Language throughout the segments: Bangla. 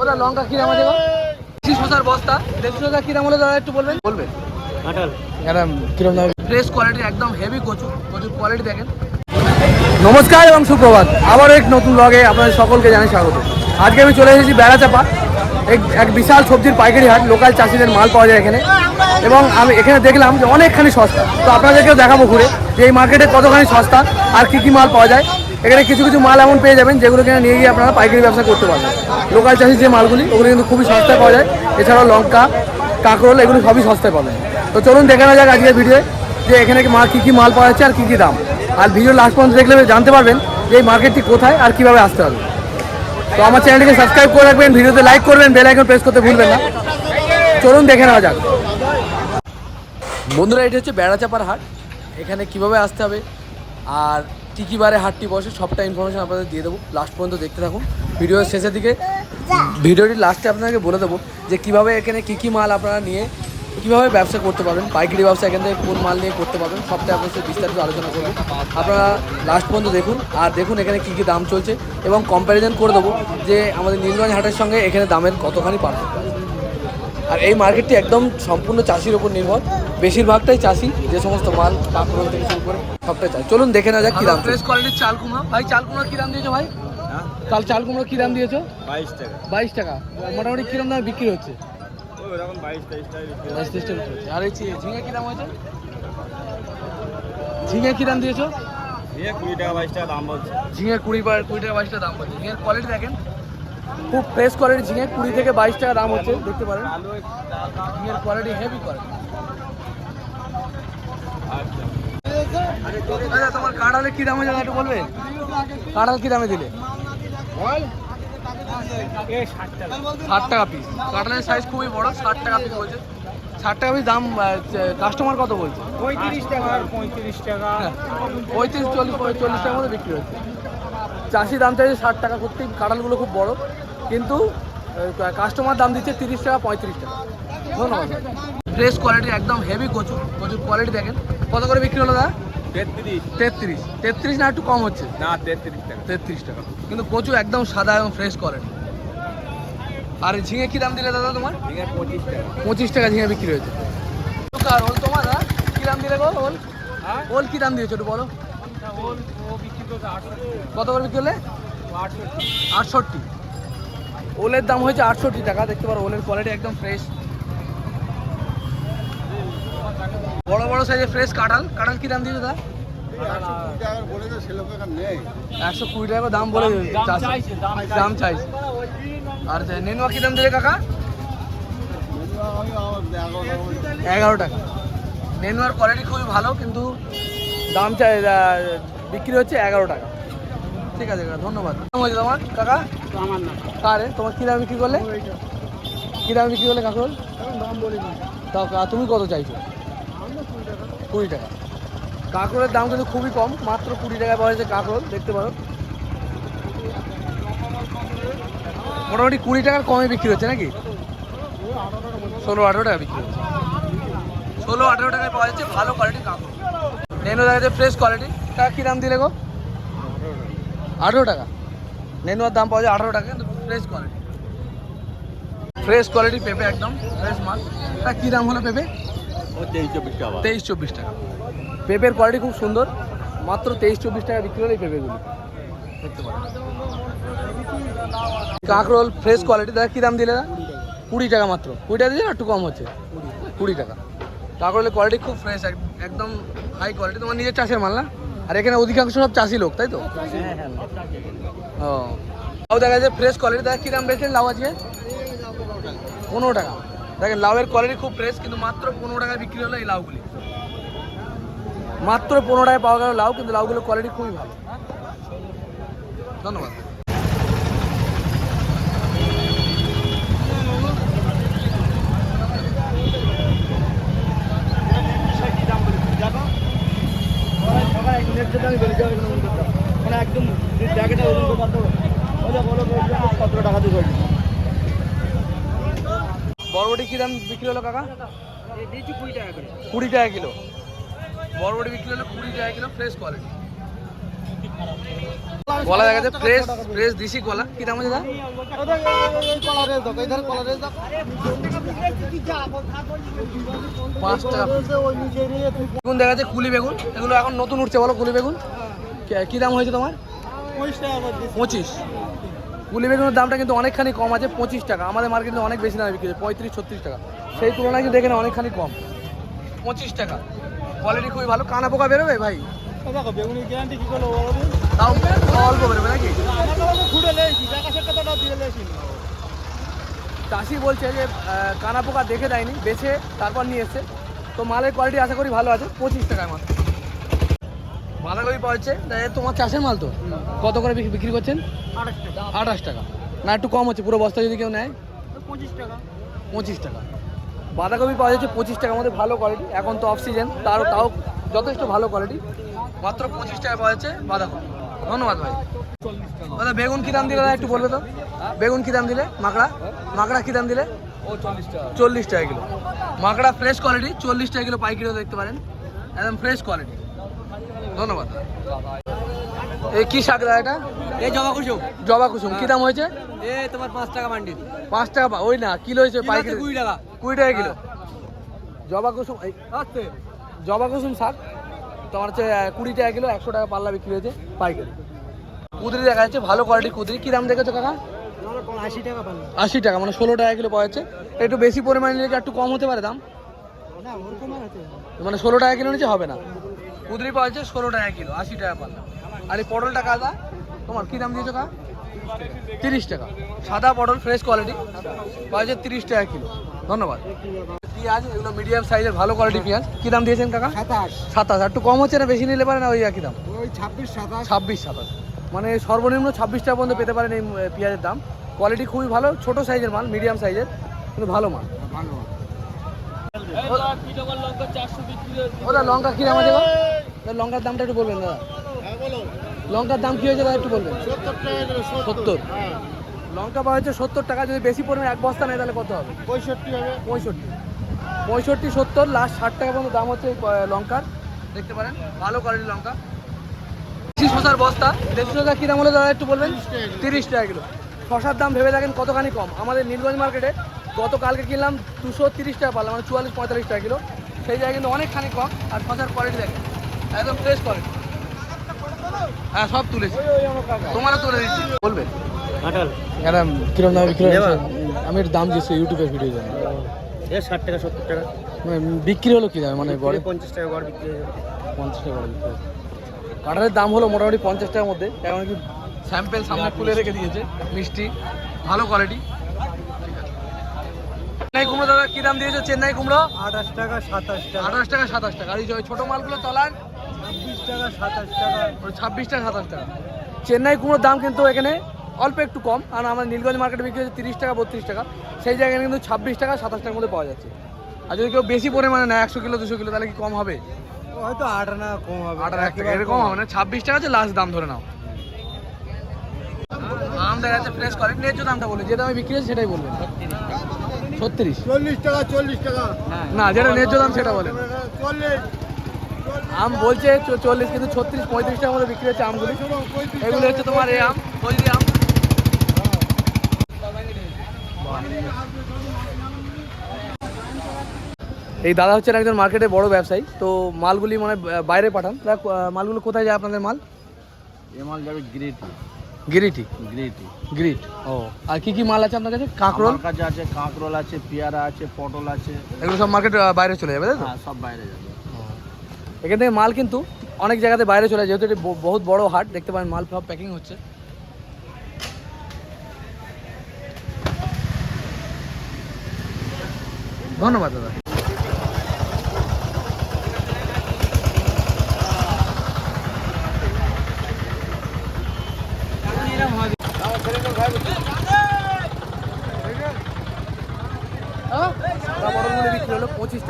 ওটা লঙ্কা কি দাম আছে দেশি শসার বস্তা। দেশি শসা কি দাম হলো দাদা একটু বলবেন? বলবেন কীরকম দাম? ফ্রেশ কোয়ালিটি একদম হেভি কচু। কচুর কোয়ালিটি দেখেন। নমস্কার এবং সুপ্রভাত। আবারও এক নতুন ব্লগে আপনাদের সকলকে জানাই স্বাগত। আজকে আমি চলে এসেছি বেড়াচাপা। এক এক বিশাল সবজির পাইকারি হাট লোকাল চাষিদের মাল পাওয়া যায় এখানে। এবং আমি এখানে দেখলাম যে অনেকখানি সস্তা। তো আপনাদেরকেও দেখাবো ঘুরে যে এই মার্কেটে কতখানি সস্তা আর কি কি মাল পাওয়া যায়। এখানে কিছু কিছু মাল এমন পেয়ে যাবেন যেগুলো কিনা নিয়ে গিয়ে আপনারা পাইকারি ব্যবসা করতে পারবেন। লোকাল চাষির যে মালগুলি, ওগুলো কিন্তু খুবই সস্তায় পাওয়া যায়। এছাড়াও লঙ্কা, কাঁকরোল, এগুলো সবই সস্তায় পাবেন। তো চলুন দেখে নেওয়া যাক আজকের ভিডিওয়ে যে এখানে মাল কী কী মাল পাওয়া যাচ্ছে আর কী কী দাম। আর ভিডিও লাস্ট পর্যন্ত দেখলে জানতে পারবেন যে এই মার্কেটটি কোথায় আর কীভাবে আসতে হবে। তো আমার চ্যানেলটিকে সাবস্ক্রাইব করে রাখবেন ভিডিওতে লাইক করবেন বেল আইকন প্রেস করতে ভুলবেন না। চলুন দেখে নেওয়া যাক। বন্ধুরা, এটা হচ্ছে বেড়াচাপার হাট। এখানে কীভাবে আসতে হবে? আর কী কী বারে হাটটি বসে, সবটা ইনফরমেশন আপনাদের দিয়ে দেবো। লাস্ট পর্যন্ত দেখতে থাকুন। ভিডিওর শেষের দিকে, ভিডিওটি লাস্টে আপনাকে বলে দেবো যে কীভাবে এখানে কী কী মাল আপনারা নিয়ে, কীভাবে ব্যবসা করতে পারবেন, পাইকারি ব্যবসা এখান থেকে কোন মাল নিয়ে করতে পারবেন সবটা আপনার সাথে বিস্তারিত আলোচনা করব। আপনারা লাস্ট পর্যন্ত দেখুন, আর দেখুন এখানে কী কী দাম চলছে এবং কম্প্যারিজন করে দেবো যে আমাদের নীলগঞ্জ হাটের সঙ্গে এখানে দামের কতখানি পার্থক্য আর এই মার্কেটটি একদম সম্পূর্ণ চাষির ওপর নির্ভর। বেশিরভাগটাই চাষি যে সমস্ত মাল কাঁকড়োল থেকে শুরু করে সবটাই চাষি। চলুন দেখে না যাক কি দাম ফ্রেশ কোয়ালিটির চাল কুমড়ো। ভাই চাল কুমড়ো কি দাম দিয়েছ ভাই? কাল চাল কুমড়ো কি দাম দিয়েছ? বাইশ টাকা। বাইশ টাকা। মোটামুটি কিরম দামে বিক্রি হচ্ছে? আর এই ঝিঙে কি দাম হয়েছে? ঝিঙে কি দাম দিয়েছ? দিয়ে কুড়ি টাকা বাইশ টাকা দাম বলছে। ঝিঙে কুড়ি কুড়ি টাকা বাইশ টাকা দাম হচ্ছে ঝিঙের কোয়ালিটি দেখেন। খুব ফ্রেশ কোয়ালিটি ঝিঙে কুড়ি থেকে বাইশ টাকা দাম হচ্ছে। দেখতে পারেন। ঝিঙের কোয়ালিটি হেভি কোয়ালিটি আচ্ছা তোমার কাঁঠালের কি দামে জানা একটু বলবে? কাঁঠাল কি দামে দিলে? ষাট টাকা পিস কাঁঠালের সাইজ খুবই বড় ষাট টাকা পিস বলছে। ষাট টাকা পিস দাম কাস্টমার কত বলছে? পঁয়ত্রিশ টাকা পঁয়ত্রিশ টাকা। হ্যাঁ, পঁয়ত্রিশ চল্লিশ চল্লিশ টাকার মধ্যে বিক্রি হচ্ছে। চাষি দাম চাইছে ষাট টাকা করতেই কাঁঠালগুলো খুব বড়। কিন্তু কাস্টমার দাম দিচ্ছে তিরিশ টাকা পঁয়ত্রিশ টাকা। ধন্যবাদ। ফ্রেশ কোয়ালিটি একদম হেভি কচু। কচুর কোয়ালিটি দেখেন। কত করে বিক্রি হলো দাদা? তেত্রিশ। তেত্রিশ। তেত্রিশ না একটু কম হচ্ছে? না তেত্রিশ টাকা। তেত্রিশ টাকা। কিন্তু কচু একদম সাদা এবং ফ্রেশ কোয়ালিটি আর ঝিঙে কি দাম দিলে দাদা তোমার? আছে পঁচিশ টাকা। পঁচিশ টাকা ঝিঙে বিক্রি হয়েছে। আর ওল তোমার দাদা কি দাম দিলে গো ওল? হ্যাঁ? ওল কি দাম দিয়েছ একটু বলো। কত করে বিক্রি হলে? আটষট্টি। ওলের দাম হয়েছে আটষট্টি টাকা। দেখতে পারো ওলের কোয়ালিটি একদম ফ্রেশ বড় বড় সাইজের ফ্রেশ কাঁঠাল। কাঁঠাল কি দাম দিয়েছে দাদা? একশো কুড়ি টাকা দাম বলে। দাম চাইছে আর নেনুয়া কি দাম দিলে কাকা? এগারো টাকা। নেনুয়ার কোয়ালিটি খুবই ভালো কিন্তু দাম চাই বিক্রি হচ্ছে এগারো টাকা। ঠিক আছে কাকা ধন্যবাদ। হয়েছে তোমার কাকা? আমার না কারে তোমার কী দাম বিক্রি করলে? কী দাম বিক্রি করলে কাকুর দাম তাও তুমি কত চাইছো? কুড়ি টাকা। কাঁকড়ের দাম কিন্তু খুবই কম, মাত্র কুড়ি টাকায় পাওয়া যাচ্ছে কাঁকড় দেখতে পারো। মোটামুটি কুড়ি টাকার কমে বিক্রি হচ্ছে নাকি? ষোলো আঠেরো টাকা বিক্রি হচ্ছে। ষোলো আঠেরো টাকায় পাওয়া যাচ্ছে ভালো কোয়ালিটি কাঁকড় নেনো দেখা যাচ্ছে ফ্রেশ কোয়ালিটি তা কী দাম দিলে গো? আঠেরো টাকা। নেনুয়ার দাম পাওয়া যায় আঠেরো টাকা, কিন্তু ফ্রেশ কোয়ালিটি ফ্রেশ কোয়ালিটি পেঁপে একদম ফ্রেশ মাল। তা কী দাম হলো পেঁপে? তেইশ চব্বিশ টাকা পেঁপের কোয়ালিটি খুব সুন্দর। মাত্র তেইশ চব্বিশ টাকা বিক্রি হলো এই পেঁপেগুলি। দেখতে পারেন। কাঁকরোল ফ্রেশ কোয়ালিটি দাদা কী দাম দিলে দাদা কুড়ি টাকা মাত্র। কুড়ি টাকা দিলে একটু কম হচ্ছে। কুড়ি টাকা। কাঁকরোলের কোয়ালিটি খুব ফ্রেশ একদম হাই কোয়ালিটি তোমার নিজের চাষের মাল না? আর এখানে অধিকাংশ সব চাষি লোক তাই তো? ও। লাউ দেখা যাচ্ছে ফ্রেশ কোয়ালিটি দাদা কী দাম বেচছেন লাউ আজকে? পনেরো টাকা। দেখেন, লাউয়ের কোয়ালিটি খুব ফ্রেশ কিন্তু মাত্র পনেরো টাকায় বিক্রি হলো এই লাউগুলি। মাত্র পনেরো টাকায় পাওয়া গেল লাউ, কিন্তু লাউগুলোর কোয়ালিটি খুবই ভালো। ধন্যবাদ। বরবটি কি দাম বিক্রি হলো কাকা? কুড়ি টাকা করে কুড়ি টাকা কিলো। বরবটি বিক্রি হলো কুড়ি টাকা কিলো ফ্রেশ কোয়ালিটি কলা দেখা যাচ্ছে ফ্রেশ ফ্রেশ দিশি কলা কি দাম আছে পাঁচ টাকা। বেগুন দেখা যাচ্ছে কুলি বেগুন। এগুলো এখন নতুন উঠছে, বলো কুলি বেগুন। কি দাম হয়েছে তোমার? পঁচিশ। কুলি বেগুনের দামটা কিন্তু অনেকখানি কম আছে পঁচিশ টাকা। আমাদের মার্কেটে অনেক বেশি দামে বিক্রি হচ্ছে পঁয়ত্রিশ ছত্রিশ টাকা। সেই তুলনায় কিন্তু এখানে অনেকখানি কম। পঁচিশ টাকা। কোয়ালিটি খুবই ভালো। কানা পোকা বেরোবে ভাই? তাও অল্প বেরোবে নাকি? চাষি বলছে যে কানা পোকা দেখে দেয়নি বেছে তারপর নিয়ে এসছে। তো মালের কোয়ালিটি আশা করি ভালো আছে পঁচিশ টাকায় মাত্র বাঁধাকপি পাওয়া যাচ্ছে। তোমার চাষের মাল তো? কত করে বিক্রি- করছেন? আঠাশ টাকা। আঠাশ টাকা। না একটু কম হচ্ছে পুরো বস্তা যদি কেউ নেয়। পঁচিশ টাকা। পঁচিশ টাকা। বাঁধাকপি পাওয়া যাচ্ছে পঁচিশ টাকার মধ্যে ভালো কোয়ালিটি এখন তো অফ সিজন তারও তাও যথেষ্ট ভালো কোয়ালিটি মাত্র পঁচিশ টাকা পাওয়া যাচ্ছে বাঁধাকপি। ধন্যবাদ ভাই। দাদা বেগুন কি দাম দিলে? দাদা একটু বলবে তো। বেগুন কি দাম দিলে? মাকড়া? মাকড়া কি দাম দিলে? ও চল্লিশ টাকা। চল্লিশ টাকা কিলো। মাকড়া ফ্রেশ কোয়ালিটি চল্লিশ টাকা কিলো পাইকিরিও দেখতে পারেন। একদম ফ্রেশ কোয়ালিটি ধন্যবাদ। এই কি শাক দাদা এটা? এই জমা কুসুম। জবা কুসুম। কি দাম হয়েছে? এ তোমার পাঁচ টাকা মান্ডি পাঁচ টাকা ওই না কিলো হয়েছে পাইকারি। কুড়ি টাকা। কুড়ি টাকা কিলো। জবা কুসুম এই আসতে জবা কুসুম শাক তোমার হচ্ছে কুড়ি টাকা কিলো একশো টাকা পাল্লা বিক্রি হয়েছে পাইকারি। কুদরি দেখা যাচ্ছে ভালো কোয়ালিটি কুদরি। কি দাম দেখেছ কাকা? আশি টাকা আশি টাকা মানে ষোলো টাকা কিলো পাওয়া যাচ্ছে। একটু বেশি পরিমাণে নিলে একটু কম হতে পারে দাম? না ওরকম আছে মানে ষোলো টাকা কিলো নিচে হবে না। কুদরি পাওয়া যাচ্ছে ষোলো টাকা কিলো আশি টাকা পাল্লা। আর এই পটলটা কাদা? তোমার কী দাম দিয়েছ কা তিরিশ টাকা। সাদা পটল ফ্রেশ কোয়ালিটি পাওয়া যাচ্ছে তিরিশ টাকা কিলো। ধন্যবাদ। পেঁয়াজ এগুলো মিডিয়াম সাইজের ভালো কোয়ালিটি পেঁয়াজ। কী দাম দিয়েছেন কাকা? সাতাশ। সাতাশ। একটু কম হচ্ছে না বেশি নিলে পারে না ওই একই দাম? ওই ছাব্বিশ সাতাশ। ছাব্বিশ সাতাশ। মানে সর্বনিম্ন ছাব্বিশ টাকা পর্যন্ত পেতে পারেন এই পেঁয়াজের দাম। কোয়ালিটি খুবই ভালো ছোটো সাইজের মাল মিডিয়াম সাইজের কিন্তু ভালো মাল। ভালো লঙ্কা কি দাম আছে লঙ্কার দামটা একটু বলবেন দাদা। হ্যাঁ লঙ্কার দাম কি হয়েছে দাদা একটু বলবেন? সত্তর হ্যাঁ। লঙ্কা পাওয়া হচ্ছে সত্তর টাকা যদি বেশি পরিমাণে এক বস্তা নেয় তাহলে কত হবে? পঁয়ষট্টি হবে। পঁয়ষট্টি। পঁয়ষট্টি সত্তর লাস্ট ষাট টাকা পর্যন্ত দাম হচ্ছে লঙ্কার। দেখতে পারেন ভালো কোয়ালিটির লঙ্কা। দেশি শসার বস্তা। দেশি শসা কী দাম হলে দাদা একটু বলবেন? তিরিশ টাকা কিলো। শসার দাম ভেবে দেখেন কতখানি কম। আমাদের নীলগঞ্জ মার্কেটে গতকালকে কিনলাম দুশো তিরিশ টাকা পারলাম মানে চুয়াল্লিশ পঁয়তাল্লিশ টাকা কিলো। সেই জায়গায় কিন্তু অনেকখানি কম আর শসার কোয়ালিটি দেখেন একদম ফ্রেশ কোয়ালিটি হ্যাঁ সব তুলেছি। তোমারও তুলে দিচ্ছি। বলবে? কাঁঠাল। এটা কিরম দামে বিক্রি আমি এর দাম দিয়েছি ইউটিউবে ভিডিও জন্য এ ষাট টাকা সত্তর টাকা। মানে বিক্রি হলো কি দামে? মানে গড়ে? পঞ্চাশ টাকা গড় বিক্রি হয়ে পঞ্চাশ টাকা করে বিক্রি হয়েছে। কাঁঠালের দাম হলো মোটামুটি পঞ্চাশ টাকার মধ্যে। কারণ কি স্যাম্পেল সামনে খুলে রেখে দিয়েছে। মিষ্টি ভালো কোয়ালিটি কুমড়ো দাদা কি দাম দিয়েছ? চেন্নাই কুমড়ো? আঠাশ টাকা সাতাশ টাকা। আঠাশ টাকা সাতাশ টাকা। আর এই যে ছোটো মালগুলো চলান ছাব্বিশ টাকা সাতাশ টাকা। ছাব্বিশ টাকা সাতাশ টাকা। চেন্নাই কুমড়োর দাম কিন্তু এখানে অল্প একটু কম। কারণ আমাদের নীলগঞ্জ মার্কেটে বিক্রি হচ্ছে তিরিশ টাকা বত্রিশ টাকা। সেই জায়গায় কিন্তু ছাব্বিশ টাকা সাতাশ টাকার মধ্যে পাওয়া যাচ্ছে। আর যদি কেউ বেশি পরিমাণে নেয় একশো কিলো দুশো কিলো তাহলে কি কম হবে? হয়তো আট আনা কম হবে। এক টাকা এরকম হবে না। ছাব্বিশ টাকা হচ্ছে লাস্ট দাম ধরে নাও। আম দেখা যাচ্ছে ফ্রেশ কোয়ালিটি ন্যায্য দামটা বলে? যে দামে বিক্রি হচ্ছে সেটাই বলবেন। ছত্রিশ। চল্লিশ টাকা চল্লিশ টাকা। না যেটা ন্যায্য দাম সেটা বলেন। চল্লিশ। আম বলছে চল্লিশ কিন্তু ছত্রিশ পঁয়ত্রিশ টাকার মধ্যে বিক্রি হচ্ছে আমগুলি। এগুলো হচ্ছে তোমার এই আম ফজলি আম। এই দাদা হচ্ছেন একজন মার্কেটে বড় ব্যবসায়ী তো মালগুলি মানে বাইরে পাঠান। মালগুলো কোথায় যায় আপনাদের মাল? এ মাল যাবে গ্রেটি। গিরিটি? গ্রেটি। গ্রিট। ও আর কি কি মাল আছে আপনার কাছে? কাঁকরোল? আমার কাছে আছে কাঁকরোল আছে পেয়ারা আছে পটল আছে। এগুলো সব মার্কেট বাইরে চলে যাবে তাই তো? হ্যাঁ সব বাইরে যাবে। এখান থেকে মাল কিন্তু অনেক জায়গাতে বাইরে চলে যায় যেহেতু এটি বহুত বড় হাট দেখতে পারেন মাল সব প্যাকিং হচ্ছে। ধন্যবাদ দাদা সাদা পটলগুলো বিক্রি হলো পঁচিশ টাকা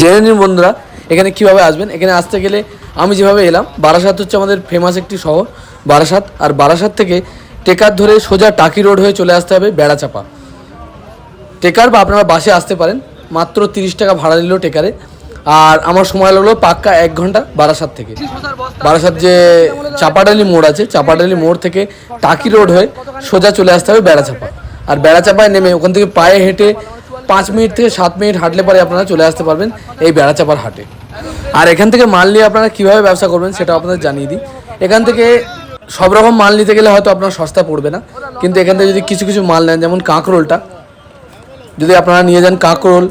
জেনে নিন বন্ধুরা, এখানে কীভাবে আসবেন? এখানে আসতে গেলে আমি যেভাবে এলাম, বারাসাত হচ্ছে আমাদের ফেমাস একটি শহর, বারাসাত। আর বারাসাত থেকে টেকার ধরে সোজা টাকি রোড হয়ে চলে আসতে হবে বেড়াচাপা। টেকার বা আপনারা বাসে আসতে পারেন, মাত্র তিরিশ টাকা ভাড়া নিল টেকারে। আর আমার সময় লাগল পাক্কা এক ঘণ্টা বারাসাত থেকে। বারাসাত যে চাপাডালি মোড় আছে, চাপাডালি মোড় থেকে টাকি রোড হয়ে সোজা চলে আসতে হবে বেড়াচাপা। আর বেড়াচাপায় নেমে ওখান থেকে পায়ে হেঁটে পাঁচ মিনিট থেকে সাত মিনিট হাঁটলে পরে আপনারা চলে আসতে পারবেন এই বেড়াচাপার হাটে। আর এখান থেকে মাল নিয়ে আপনারা কীভাবে ব্যবসা করবেন সেটা আপনাদের জানিয়ে দিই। এখান থেকে সব রকম মাল নিতে গেলে হয়তো আপনার সস্তা পড়বে না। কিন্তু এখান থেকে যদি কিছু কিছু মাল নেন, যেমন কাঁকরোলটা, যদি আপনারা নিয়ে যান কাঁকরোল,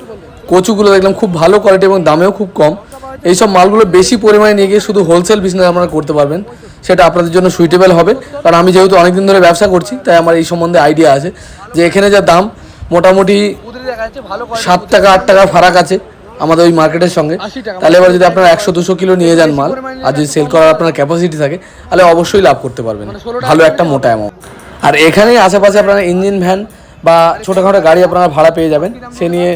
কচুগুলো দেখলাম খুব ভালো কোয়ালিটি এবং দামেও খুব কম। এইসব মালগুলো বেশি পরিমাণে নিয়ে গিয়ে শুধু হোলসেল বিজনেস আপনারা করতে পারবেন। সেটা আপনাদের জন্য সুইটেবল হবে। কারণ আমি যেহেতু অনেকদিন ধরে ব্যবসা করছি, তাই আমার এই সম্বন্ধে আইডিয়া আছে যে এখানে যা দাম, মোটামুটি সাত টাকা আট টাকা ফারাক আছে আমাদের ওই মার্কেটের সঙ্গে। তাহলে এবার যদি আপনারা একশো দুশো কিলো নিয়ে যান মাল আর যদি সেল করার আপনার ক্যাপাসিটি থাকে তাহলে অবশ্যই লাভ করতে পারবেন। ভালো একটা মোটা অ্যামাউন্ট আর এখানেই আশেপাশে আপনারা ইঞ্জিন ভ্যান বা ছোটোখাটো গাড়ি আপনারা ভাড়া পেয়ে যাবেন। সে নিয়ে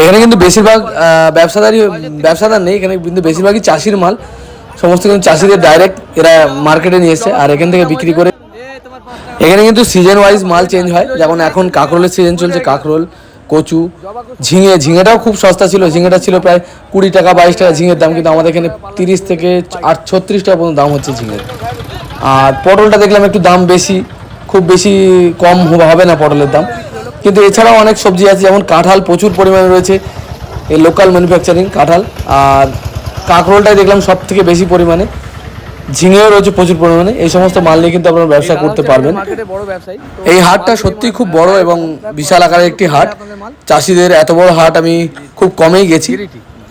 এখানে কিন্তু বেশিরভাগ ব্যবসাদারই ব্যবসাদার নেই এখানে কিন্তু বেশিরভাগই চাষির মাল। সমস্ত কিন্তু চাষিদের ডাইরেক্ট এরা মার্কেটে নিয়ে এসছে আর এখান থেকে বিক্রি করে এখানে কিন্তু সিজন ওয়াইজ মাল চেঞ্জ হয়। যেমন এখন কাঁকরোলের সিজন চলছে, কাঁকরোল, কচু, ঝিঙে, ঝিঙেটাও খুব সস্তা ছিল। ঝিঙেটা ছিল প্রায় কুড়ি টাকা, বাইশ টাকা ঝিঙের দাম, কিন্তু আমাদের এখানে তিরিশ থেকে আট, ছত্রিশ টাকা পর্যন্ত দাম হচ্ছে ঝিঙের। আর পটলটা দেখলাম একটু দাম বেশি, খুব বেশি কম হবে- না পটলের দাম। কিন্তু এছাড়াও অনেক সবজি আছে, যেমন কাঁঠাল প্রচুর পরিমাণে রয়েছে, এই লোকাল ম্যানুফ্যাকচারিং কাঁঠাল। আর কাঁকরোলটাই দেখলাম সব থেকে বেশি পরিমাণে। ঝিঙেও রয়েছে প্রচুর পরিমাণে। এই সমস্ত মাল নিয়ে কিন্তু আপনারা ব্যবসা করতে পারবেন। এই হাটটা সত্যিই খুব বড় এবং বিশাল আকারের একটি হাট। চাষিদের এত বড় হাট আমি খুব কমেই গেছি।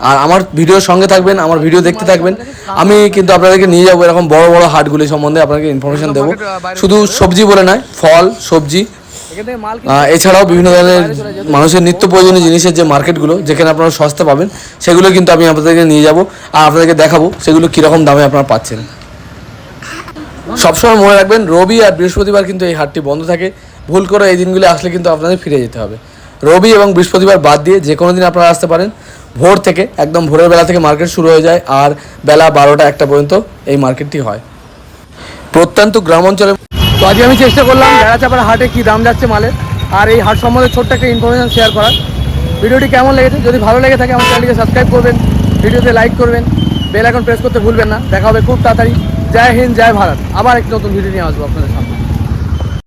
আর আমার ভিডিওর সঙ্গে থাকবেন আমার ভিডিও দেখতে থাকবেন। আমি কিন্তু আপনাদেরকে নিয়ে যাব এরকম বড় বড় হাটগুলি সম্বন্ধে আপনাকে ইনফরমেশন দেবো। শুধু সবজি বলে নয় ফল সবজি এছাড়াও বিভিন্ন ধরনের মানুষের নিত্য প্রয়োজনীয় জিনিসের যে মার্কেটগুলো যেখানে আপনারা সস্তা পাবেন সেগুলো কিন্তু আমি আপনাদেরকে নিয়ে যাব। আর আপনাদেরকে দেখাবো সেগুলো কীরকম দামে আপনারা পাচ্ছেন। সবসময় মনে রাখবেন, রবি আর বৃহস্পতিবার কিন্তু এই হাটটি বন্ধ থাকে। ভুল করে এই দিনগুলি আসলে কিন্তু আপনাদের ফিরে যেতে হবে। রবি এবং বৃহস্পতিবার বাদ দিয়ে যে কোনো দিন আপনারা আসতে পারেন। ভোর থেকে, একদম ভোরের বেলা থেকে মার্কেট শুরু হয়ে যায় আর বেলা বারোটা একটা পর্যন্ত এই মার্কেটটি হয়। প্রত্যন্ত গ্রাম অঞ্চলে তো আজকে আমি চেষ্টা করলাম বেড়াচাপাড়া হাটে কি দাম যাচ্ছে মালের। আর এই হাট সম্বন্ধে ছোট্ট একটা ইনফরমেশন শেয়ার করার। ভিডিওটি কেমন লেগেছে? যদি ভালো লেগে থাকে, আমার চ্যানেলটিকে সাবস্ক্রাইব করবেন। ভিডিওতে লাইক করবেন। বেল এখন প্রেস করতে ভুলবেন না। দেখা হবে খুব তাড়াতাড়ি। জয় হিন্দ জয় ভারত আবার একটি নতুন ভিডিও নিয়ে আসব আপনাদের।